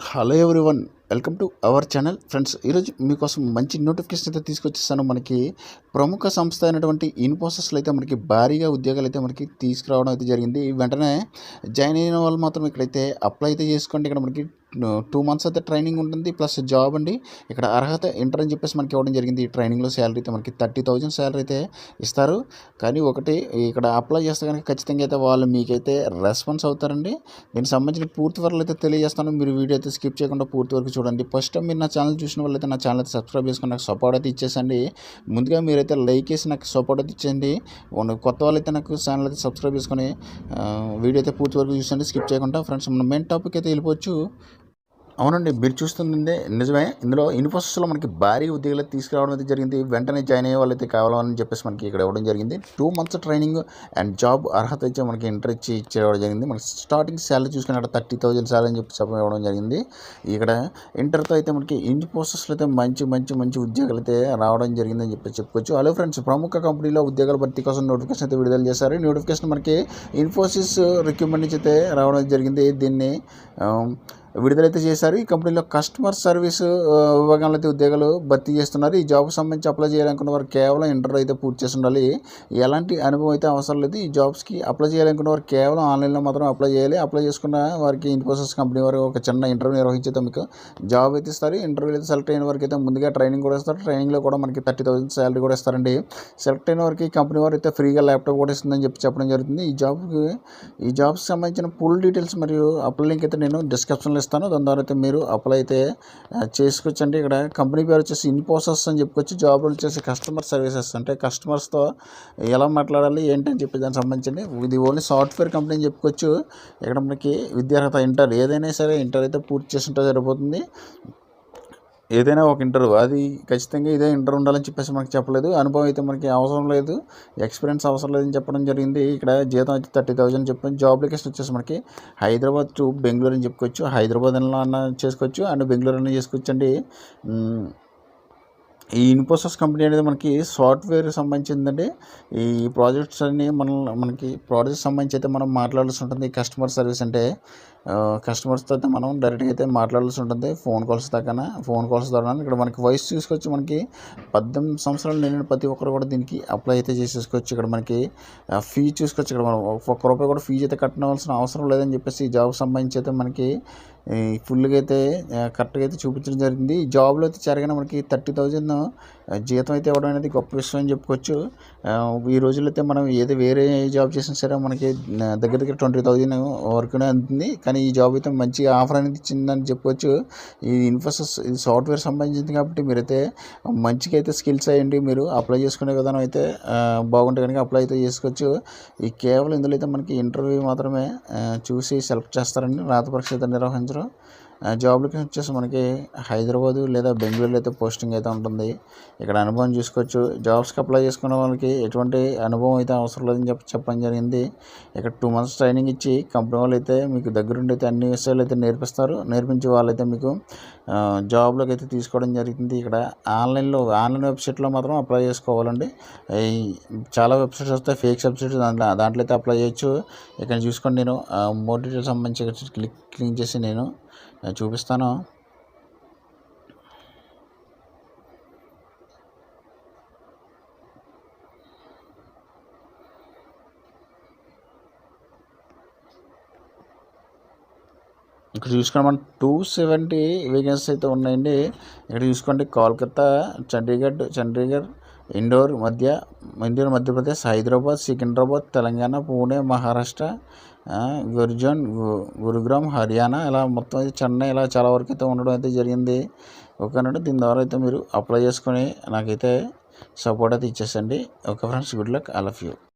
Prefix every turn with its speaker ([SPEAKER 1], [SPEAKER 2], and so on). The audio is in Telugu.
[SPEAKER 1] Hello everyone welcome to our channel. Friends ఈరోజు మీకోసం మంచి నోటిఫికేషన్ అయితే తీసుకొచ్చేస్తాను. మనకి ప్రముఖ సంస్థ అయినటువంటి ఇన్ఫోసిస్లో అయితే మనకి భారీగా ఉద్యోగాలు అయితే మనకి తీసుకురావడం అయితే జరిగింది. వెంటనే జాయిన్ అయిన వాళ్ళు మాత్రం ఇక్కడైతే అప్లై అయితే చేసుకోండి. ఇక్కడ మనకి టూ మంత్స్ అయితే ట్రైనింగ్ ఉంటుంది ప్లస్ జాబ్ అండి. ఇక్కడ అర్హత ఇంటర్ అని చెప్పేసి మనకి ఇవ్వడం జరిగింది. ఈ ట్రైనింగ్లో శాలరీ అయితే మనకి థర్టీ థౌజండ్ శాలరీ అయితే ఇస్తారు. కానీ ఒకటి ఇక్కడ అప్లై చేస్తే కనుక ఖచ్చితంగా అయితే వాళ్ళు మీకైతే రెస్పాన్స్ అవుతారండి. దీనికి సంబంధించిన పూర్తి వరకు అయితే తెలియజేస్తాను. మీరు వీడియో అయితే స్కిప్ చేయకుండా పూర్తి వరకు చూడండి. ఫస్ట్ టైం మీరు నా ఛానల్ చూసిన వాళ్ళైతే నా ఛానల్ అయితే సబ్స్క్రైబ్ చేసుకుని నాకు సపోర్ట్ అయితే ఇచ్చేసండి. ముందుగా మీరైతే లైక్ చేసి నాకు సపోర్ట్ అయితే ఇచ్చేయండి. కొత్త వాళ్ళైతే నాకు ఛానల్ అయితే సబ్స్క్రైబ్ చేసుకొని వీడియో అయితే పూర్తి వరకు చూసండి స్కిప్ చేయకుండా ఫ్రెండ్స్ మన మెయిన్ టాపిక్ అయితే వెళ్ళిపోవచ్చు. అవునండి మీరు చూస్తుందే నిజమే. ఇందులో ఇన్ఫోసిస్లో మనకి భారీ ఉద్యోగులు తీసుకురావడం అయితే జరిగింది. వెంటనే జాయిన్ అయ్యే వాళ్ళైతే కావాలని చెప్పేసి మనకి ఇక్కడ ఇవ్వడం జరిగింది. Two months training and job అర్హత ఇచ్చే మనకి ఇంటర్ ఇచ్చి ఇచ్చేయడం జరిగింది. మనకి స్టార్టింగ్ శాలరీ చూసుకున్నట్టు థర్టీ థౌజండ్ శాలరీ అని చెప్పి చెప్పడం ఇవ్వడం జరిగింది. ఇక్కడ ఇంటర్తో అయితే మనకి ఇన్ఫోసిస్లో అయితే మంచి మంచి మంచి ఉద్యోగాలు అయితే రావడం జరిగిందని చెప్పి చెప్పుకోవచ్చు. హలో ఫ్రెండ్స్ ప్రముఖ కంపెనీలో ఉద్యోగాల భర్తీ కోసం నోటిఫికేషన్ అయితే విడుదల చేశారు. నోటిఫికేషన్ మనకి ఇన్ఫోసిస్ రిక్రూట్మెంట్ నుంచి అయితే రావడం జరిగింది. దీన్ని విడుదలైతే చేశారు. ఈ కంపెనీలో కస్టమర్ సర్వీస్ విభాగంలో అయితే ఉద్యోగాలు భర్తీ చేస్తున్నారు. ఈ జాబ్కి సంబంధించి అప్లై చేయాలనుకున్న వారు కేవలం ఇంటర్వ్యూ అయితే పూర్తి చేసి ఉండాలి. ఎలాంటి అనుభవం అయితే అవసరం లేదు. ఈ జాబ్స్కి అప్లై చేయాలనుకున్న వారు కేవలం ఆన్లైన్లో మాత్రం అప్లై చేయాలి. అప్లై చేసుకున్న వారికి ఇన్ఫోసిస్ కంపెనీ వారు ఒక చిన్న ఇంటర్వ్యూ నిర్వహించేది మీకు జాబ్ అయితే ఇస్తారు. ఇంటర్వ్యూ అయితే సెలెక్ట్ అయిన వారికి అయితే ముందుగా ట్రైనింగ్ కూడా ఇస్తారు. ట్రైనింగ్లో కూడా మనకి థర్టీ థౌసండ్ శాలరీ కూడా ఇస్తారండి. సెలెక్ట్ అయిన వారికి కంపెనీ వారు అయితే ఫ్రీగా ల్యాప్టాప్ కూడా ఇస్తుందని చెప్పి చెప్పడం జరుగుతుంది. ఈ జాబ్కి ఈ జాబ్కి సంబంధించిన ఫుల్ డీటెయిల్స్ మరియు అప్లై లింక్ అయితే నేను డిస్క్రిప్షన్లో ఇస్తాను దాని ద్వారా అయితే మీరు అప్లై అయితే చేసుకోవచ్చండి ఇక్కడ కంపెనీ పేరు వచ్చేసి ఇన్పోసెస్ అని చెప్పుకోవచ్చు జాబ్ వచ్చేసి కస్టమర్ సర్వీసెస్ అంటే కస్టమర్స్తో ఎలా మాట్లాడాలి ఏంటి అని చెప్పి దానికి సంబంధించింది. ఇది ఓన్లీ సాఫ్ట్వేర్ కంపెనీ అని చెప్పుకోవచ్చు ఇక్కడ మనకి విద్యార్హత ఇంటర్ ఏదైనా సరే ఇంటర్ అయితే పూర్తి చేసి ఉంటే సరిపోతుంది. ఏదైనా ఒక ఇంటర్వ్యూ అది ఖచ్చితంగా ఇదే ఇంటర్ ఉండాలని చెప్పేసి మనకు చెప్పలేదు. అనుభవం అయితే మనకి అవసరం లేదు. ఎక్స్పీరియన్స్ అవసరం లేదని చెప్పడం జరిగింది. ఇక్కడ జీతం వచ్చి థర్టీ థౌజండ్ చెప్పాను జాబ్ లొకేషన్ వచ్చేసి మనకి హైదరాబాద్ టు బెంగళూరు అని చెప్పుకోవచ్చు. హైదరాబాద్ అన్న చేసుకోవచ్చు. అండ్ బెంగళూరు అన్న చేసుకోవచ్చు అండి ఈ ఇన్ఫోసిస్ కంపెనీ అనేది మనకి సాఫ్ట్వేర్ సంబంధించిందండి. ఈ ప్రాజెక్ట్స్ అన్ని మన మనకి ప్రాజెక్ట్స్ సంబంధించి అయితే మనం మాట్లాడాల్సి ఉంటుంది. కస్టమర్ సర్వీస్ అంటే కస్టమర్స్తో అయితే మనం డైరెక్ట్గా అయితే మాట్లాడాల్సి ఉంటుంది. ఫోన్ కాల్స్ దాకా ఫోన్ కాల్స్ ద్వారా ఇక్కడ మనకి వయసు చూసుకోవచ్చు మనకి పద్దెనిమిది సంవత్సరాలు నిండిన ప్రతి ఒక్కరు కూడా దీనికి అప్లై అయితే చేసేసుకోవచ్చు. ఇక్కడ మనకి ఫీ చూసుకోవచ్చు ఇక్కడ మనం ఒక్క రూపాయి కూడా ఫీజు అయితే కట్టవలసిన అవసరం లేదని చెప్పేసి ఈ జాబ్ సంబంధించి అయితే మనకి ఫుల్గా అయితే కరెక్ట్గా అయితే చూపించడం జరిగింది. ఈ జాబ్లో అయితే చేరగానే మనకి థర్టీ థౌజండ్ జీతం అయితే ఇవ్వడం అనేది గొప్ప విషయం అని చెప్పుకోవచ్చు. ఈ రోజుల్లో అయితే మనం ఏదో వేరే జాబ్ చేసినా సరే మనకి దగ్గర దగ్గర ట్వంటీ థౌజండ్ వరకునే అందుతుంది. కానీ ఈ జాబ్ అయితే మంచి ఆఫర్ అనేది ఇచ్చిందని చెప్పుకోవచ్చు ఈ ఇన్ఫోసిస్ ఇది సాఫ్ట్వేర్ సంబంధించింది కాబట్టి మీరైతే మంచిగా అయితే స్కిల్స్ అయ్యండి మీరు. అప్లై చేసుకునే విధానం అయితే బాగుంటే కనుక అప్లై అయితే చేసుకోవచ్చు. ఈ కేవలం ఇందులో అయితే మనకి ఇంటర్వ్యూ మాత్రమే చూసి సెలెక్ట్ చేస్తారండి. రాత పరీక్ష అయితే నిర్వహించరు. జాబ్లకి జాబ్ లొకేషన్ వచ్చేసి మనకి హైదరాబాదు లేదా బెంగళూరులో అయితే పోస్టింగ్ అయితే ఉంటుంది. ఇక్కడ అనుభవం చూసుకోవచ్చు. జాబ్స్కి అప్లై చేసుకునే వాళ్ళకి ఎటువంటి అనుభవం అయితే అవసరం లేదని చెప్పి చెప్పడం జరిగింది. ఇక్కడ టూ మంత్స్ ట్రైనింగ్ ఇచ్చి కంపెనీ వాళ్ళు అయితే మీకు దగ్గరుండి అయితే అన్ని విషయాలు అయితే నేర్పిస్తారు. నేర్పించి వాళ్ళైతే మీకు జాబ్లోకి అయితే తీసుకోవడం జరుగుతుంది ఇక్కడ. ఆన్లైన్లో ఆన్లైన్ వెబ్సైట్లో మాత్రం అప్లై చేసుకోవాలండి. చాలా వెబ్సైట్స్ వస్తాయి. ఫేక్ వెబ్సైట్స్ దాంట్లో దాంట్లో అయితే అప్లై చేయొచ్చు. ఇక్కడ చూసుకోండి నేను. మోర్ డీటెయిల్స్ సంబంధించి క్లిక్ క్లిక్ చేసి నేను నేను చూపిస్తాను. ఇక్కడ చూసుకోండి మనం టూ సెవెంటీ వేకెన్సీ అయితే ఉన్నాయండి. ఇక్కడ చూసుకోండి కోల్కతా చండీగఢ్ చండీగఢ్ ఇండోర్ మధ్య ఇండోర్ మధ్యప్రదేశ్ హైదరాబాద్ సికింద్రాబాద్ తెలంగాణ పూణే మహారాష్ట్ర గుర్జాన్ గు- గురుగ్రామ్ హర్యానా ఇలా మొత్తం అయితే చెన్నై ఇలా చాలా వరకు అయితే ఉండడం అయితే జరిగింది. ఓకేనండి దీని ద్వారా అయితే మీరు అప్లై చేసుకొని నాకైతే సపోర్ట్ అయితే ఇచ్చేసండి. Okay friends good luck I love you